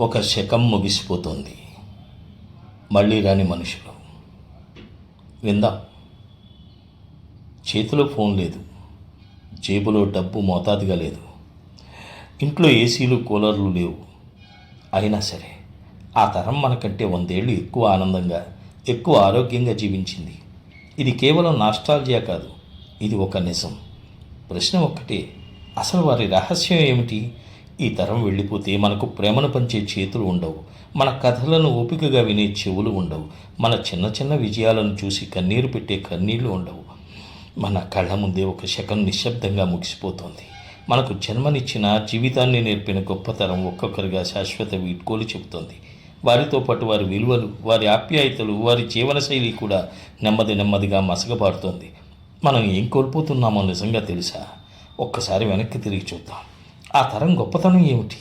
ఒక శకం ముగిసిపోతుంది. మళ్ళీ రాని మనుషులు. విందాం. చేతిలో ఫోన్ లేదు. జేబులో డబ్బు మోతాదుగా లేదు. ఇంట్లో ఏసీలు కూలర్లు లేవు. అయినా సరే ఆ తరం మనకంటే వందేళ్ళు ఎక్కువ ఆనందంగా ఎక్కువ ఆరోగ్యంగా జీవించింది. ఇది కేవలం నాస్టాలజియా కాదు. ఇది ఒక నిజం. ప్రశ్న ఒక్కటే. అసలు వారి రహస్యం ఏమిటి? ఈ తరం వెళ్ళిపోతే మనకు ప్రేమను పంచే చేతులు ఉండవు. మన కథలను ఓపికగా వినే చెవులు ఉండవు. మన చిన్న చిన్న విజయాలను చూసి కన్నీరు పెట్టే కన్నీళ్ళు ఉండవు. మన కళ్ళ ముందే ఒక శకం నిశ్శబ్దంగా ముగిసిపోతుంది. మనకు జన్మనిచ్చిన జీవితాన్ని నేర్పిన గొప్పతరం ఒక్కొక్కరిగా శాశ్వత వీడ్కోలు చెబుతోంది. వారితో పాటు వారి విలువలు వారి ఆప్యాయతలు వారి జీవనశైలి కూడా నెమ్మది నెమ్మదిగా మసగబారుతోంది మనం ఏం కోల్పోతున్నామో నిజంగా తెలుసా? ఒక్కసారి వెనక్కి తిరిగి చూద్దాం. ఆ తరం గొప్పతనం ఏమిటి?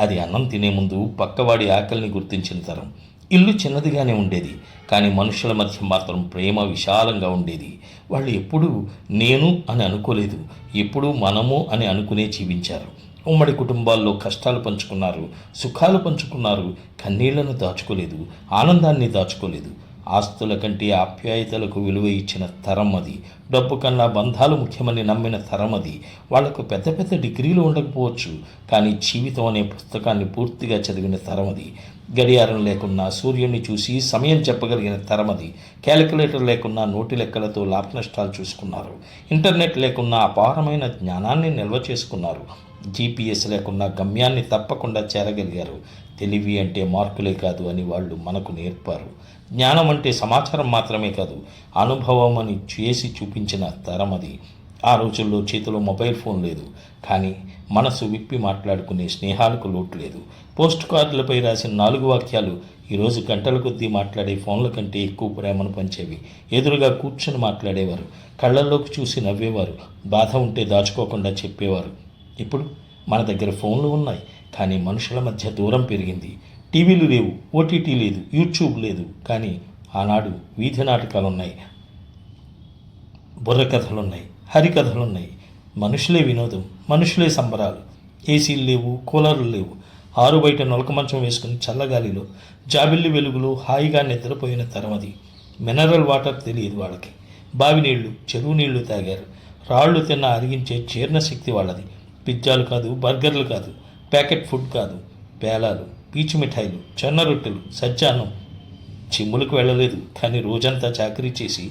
అది అన్నం తినే ముందు పక్కవాడి ఆకలిని గుర్తించిన తరం. ఇల్లు చిన్నదిగానే ఉండేది కానీ మనుషుల మధ్య మాత్రం ప్రేమ విశాలంగా ఉండేది. వాళ్ళు ఎప్పుడూ నేను అని అనుకోలేదు ఎప్పుడూ మనము అని అనుకునే జీవించారు. ఉమ్మడి కుటుంబాల్లో కష్టాలు పంచుకున్నారు సుఖాలు పంచుకున్నారు కన్నీళ్ళను దాచుకోలేదు ఆనందాన్ని దాచుకోలేదు. ఆస్తుల కంటే ఆప్యాయతలకు విలువ ఇచ్చిన తరం అది. డబ్బు కన్నా బంధాలు ముఖ్యమని నమ్మిన తరం అది. వాళ్ళకు పెద్ద పెద్ద డిగ్రీలు ఉండకపోవచ్చు కానీ జీవితం అనే పుస్తకాన్ని పూర్తిగా చదివిన తరం అది. గడియారం లేకున్నా సూర్యుడిని చూసి సమయం చెప్పగలిగిన తరం అది. క్యాలిక్యులేటర్ లేకున్నా నోటి లెక్కలతో లాభ నష్టాలు చూసుకున్నారు. ఇంటర్నెట్ లేకున్నా అపారమైన జ్ఞానాన్ని నిల్వ చేసుకున్నారు. జీపీఎస్ లేకున్నా గమ్యాన్ని తప్పకుండా చేరగలిగారు. తెలివి అంటే మార్కులే కాదు అని వాళ్ళు మనకు నేర్పారు. జ్ఞానం అంటే సమాచారం మాత్రమే కాదు అనుభవం అని చేసి చూపించిన తరం అది. ఆ రోజుల్లో చేతిలో మొబైల్ ఫోన్ లేదు కానీ మనసు విప్పి మాట్లాడుకునే స్నేహాలకు లోటు లేదు. పోస్ట్ కార్డులపై రాసిన నాలుగు వాక్యాలు ఈరోజు గంటల కొద్దీ మాట్లాడే ఫోన్ల కంటే ఎక్కువ ప్రేమను పంచేవి. ఎదురుగా కూర్చొని మాట్లాడేవారు. కళ్ళల్లోకి చూసి నవ్వేవారు. బాధ ఉంటే దాచుకోకుండా చెప్పేవారు. ఇప్పుడు మన దగ్గర ఫోన్లు ఉన్నాయి. కానీ మనుషుల మధ్య దూరం పెరిగింది. టీవీలు లేవు ఓటీటీ లేదు యూట్యూబ్ లేదు. కానీ ఆనాడు వీధి నాటకాలున్నాయి. బుర్రకథలున్నాయి హరికథలున్నాయి మనుషులే వినోదం మనుషులే సంబరాలు. ఏసీలు లేవు కూలర్లు లేవు. ఆరు బయట నొలక మంచం వేసుకుని చల్లగాలిలో జాబిల్లి వెలుగులో హాయిగా నిద్రపోయిన తరం అది మినరల్ వాటర్ తెలియదు వాళ్ళకి. బావి నీళ్ళు చెరువు నీళ్ళు తాగారు. రాళ్ళు తిన్న అరిగించే జీర్ణశక్తి వాళ్ళది. పిజ్జాలు కాదు బర్గర్లు కాదు. ప్యాకెట్ ఫుడ్ కాదు పేలాలు పీచు మిఠాయిలు జొన్న రొట్టెలు సజ్జాన్నం. చిమ్ములకు వెళ్ళలేదు కానీ రోజంతా చాకరీ చేసి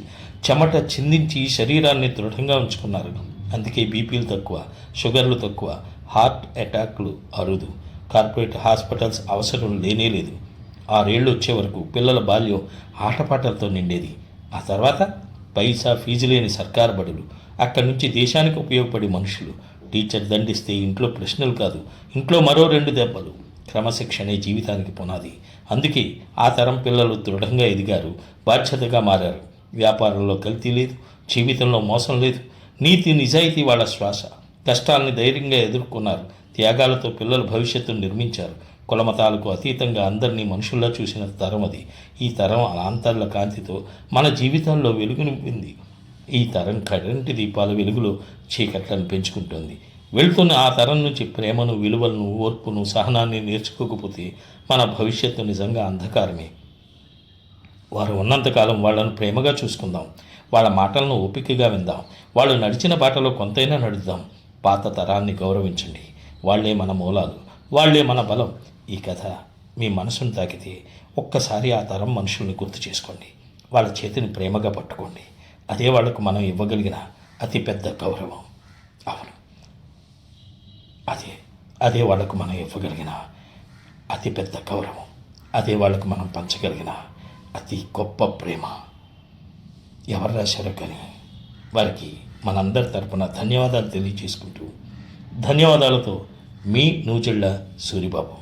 చెమట చిందించి శరీరాన్ని దృఢంగా ఉంచుకున్నారు. అందుకే బీపీలు తక్కువ షుగర్లు తక్కువ హార్ట్ అటాక్లు అరుదు. కార్పొరేట్ హాస్పిటల్స్ అవసరం లేనే లేదు. ఆరేళ్ళు వచ్చే వరకు పిల్లల బాల్యం ఆటపాటలతో నిండేది. ఆ తర్వాత పైసా ఫీజు లేని సర్కారు బడులు. అక్కడి నుంచి దేశానికి ఉపయోగపడే మనుషులు టీచర్ దండిస్తే ఇంట్లో ప్రశ్నలు కాదు ఇంట్లో మరో రెండు దెబ్బలు. క్రమశిక్షణే జీవితానికి పునాది. అందుకే ఆ తరం పిల్లలు దృఢంగా ఎదిగారు బాధ్యతగా మారారు. వ్యాపారంలో కల్తీ లేదు జీవితంలో మోసం లేదు. నీతి నిజాయితీ వాళ్ళ శ్వాస. కష్టాలని ధైర్యంగా ఎదుర్కొన్నారు. త్యాగాలతో పిల్లల భవిష్యత్తును నిర్మించారు. కులమతాలకు అతీతంగా అందరినీ మనుషుల్లా చూసిన తరం అది. ఈ తరం ఆంతర్ల కాంతితో మన జీవితాల్లో వెలుగు నింపింది ఈ తరం కరెంటు దీపాల వెలుగులో చీకట్లను పెంచుకుంటుంది. వెళుతున్న ఆ తరం నుంచి ప్రేమను విలువలను ఓర్పును సహనాన్ని నేర్చుకోకపోతే మన భవిష్యత్తు నిజంగా అంధకారమే. వారు ఉన్నంతకాలం వాళ్ళను ప్రేమగా చూసుకుందాం. వాళ్ళ మాటలను ఓపికగా విందాం. వాళ్ళు నడిచిన బాటలో కొంతైనా నడుద్దాం. పాత తరాన్ని గౌరవించండి. వాళ్ళే మన మూలాలు. వాళ్ళే మన బలం. ఈ కథ మీ మనసును తాకితే ఒక్కసారి ఆ తరం మనుషుల్ని గుర్తు చేసుకోండి. వాళ్ళ చేతిని ప్రేమగా పట్టుకోండి. అదే వాళ్ళకు మనం ఇవ్వగలిగిన అతిపెద్ద గౌరవం. అవును. అదే అదే వాళ్ళకు మనం ఇవ్వగలిగిన అతిపెద్ద గౌరవం. అదే వాళ్ళకు మనం పంచగలిగిన అతి గొప్ప ప్రేమ. ఎవరు రాశారో కానీ వారికి మనందరి తరపున ధన్యవాదాలు తెలియజేసుకుంటూ ధన్యవాదాలతో మీ నూజిళ్ళ సూరిబాబు.